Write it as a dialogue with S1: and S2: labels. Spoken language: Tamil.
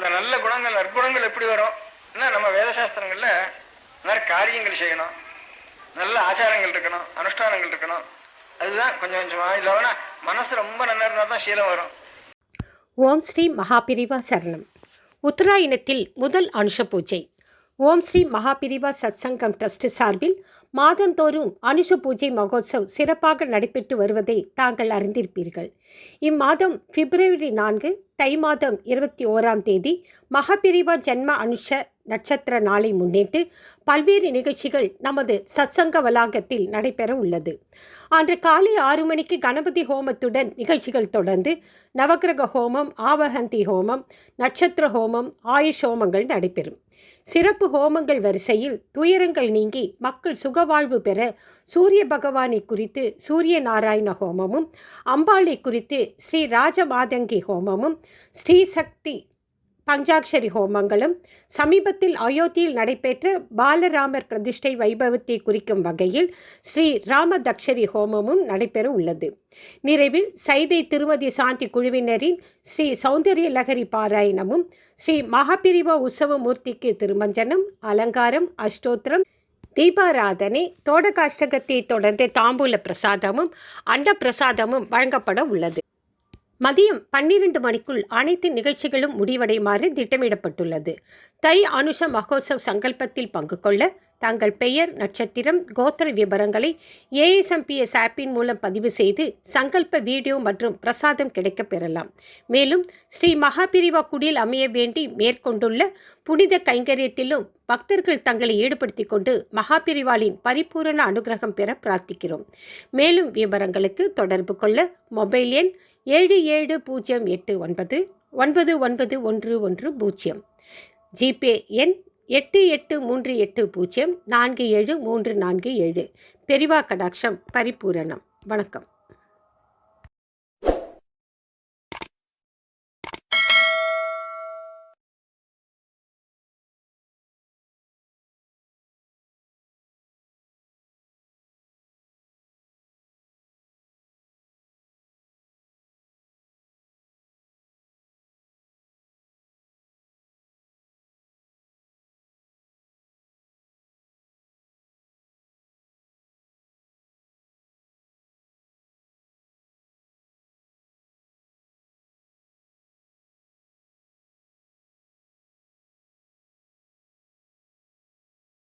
S1: அந்த நல்ல குணங்கள் நற்குணங்கள் எப்படி வரும்? நம்ம வேதசாஸ்திரங்கள்ல நிறைய காரியங்கள் செய்யணும். நல்ல ஆச்சாரங்கள் இருக்கணும் அனுஷ்டானங்கள் இருக்கணும். அதுதான் கொஞ்சம் கொஞ்சமா இல்லைன்னா மனசு ரொம்ப நல்லா இருந்தால் தான் சீலம் வரும்.
S2: ஓம் ஸ்ரீ மகாபிரிவா சரணம். உத்தராயணத்தில் முதல் அனுஷ பூஜை. ஓம் ஸ்ரீ மகாபிரிவா சத்சங்கம் ட்ரஸ்ட் சார்பில் மாதந்தோறும் அனுஷ பூஜை மகோத்சவ் சிறப்பாக நடைபெற்று வருவதை தாங்கள் அறிந்திருப்பீர்கள். இம்மாதம் பிப்ரவரி நான்கு தை மாதம் இருபத்தி ஓராம் தேதி மகாபிரிவா ஜென்ம அனுஷ நட்சத்திர நாளை முன்னிட்டு பல்வேறு நிகழ்ச்சிகள் நமது சத்சங்க வளாகத்தில் நடைபெற உள்ளது. அன்று காலை ஆறு மணிக்கு கணபதி ஹோமத்துடன் நிகழ்ச்சிகள் தொடர்ந்து நவக்கிரக ஹோமம் ஆவகந்தி ஹோமம் நட்சத்திர ஹோமம் ஆயுஷ் ஹோமங்கள் நடைபெறும். சிறப்பு ஹோமங்கள் வரிசையில் துயரங்கள் நீங்கி மக்கள் சுகவாழ்வு பெற சூரிய பகவானை குறித்து சூரிய நாராயண ஹோமமும் அம்பாளை குறித்து ஸ்ரீ ராஜமாதங்கி ஹோமமும் ஸ்ரீசக்தி பஞ்சாட்சரி ஹோமங்களும் சமீபத்தில் அயோத்தியில் நடைபெற்ற பாலராமர் பிரதிஷ்டை வைபவத்தை குறிக்கும் வகையில் ஸ்ரீ ராமதக்ஷரி ஹோமமும் நடைபெற உள்ளது. நிறைவில் சைதை திருமதி சாந்தி குழுவினரின் ஸ்ரீ சௌந்தரிய லகரி பாராயணமும் ஸ்ரீ மகாபிரிவா உற்சவ மூர்த்திக்கு திருமஞ்சனம் அலங்காரம் அஷ்டோத்திரம் தீபாராதனை தோடகாஷ்டகத்தை தொடர்ந்து தாம்பூல பிரசாதமும் அண்ட பிரசாதமும் வழங்கப்பட உள்ளது. மதியம் பன்னிரண்டு மணிக்குள் அனைத்து நிகழ்ச்சிகளும் முடிவடையுமாறு திட்டமிடப்பட்டுள்ளது. தை அனுஷ மகோத்சவ் சங்கல்பத்தில் பங்கு கொள்ள தங்கள் பெயர் நட்சத்திரம் கோத்திர விவரங்களை ஏஎஸ்எம்பிஎஸ் ஆப்பின் மூலம் பதிவு செய்து சங்கல்ப வீடியோ மற்றும் பிரசாதம் கிடைக்கப் பெறலாம். மேலும் ஸ்ரீ மகாபிரிவா குடியில் அமைய வேண்டி மேற்கொண்டுள்ள புனித கைங்கரியத்திலும் பக்தர்கள் தங்களை ஈடுபடுத்திக் கொண்டு மகாபிரிவாளின் பரிபூரண அனுகிரகம் பெற பிரார்த்திக்கிறோம். மேலும் விவரங்களுக்கு தொடர்பு கொள்ள மொபைல் எண் ஏழு ஏழு பூஜ்ஜியம் எட்டு ஒன்பது ஒன்பது ஒன்பது ஒன்று ஒன்று பூஜ்ஜியம் ஜிபே எண் எட்டு எட்டு மூன்று எட்டு பூஜ்ஜியம் நான்கு ஏழு மூன்று நான்கு ஏழு. பெரிவா கடாட்சம் பரிபூரணம். வணக்கம்.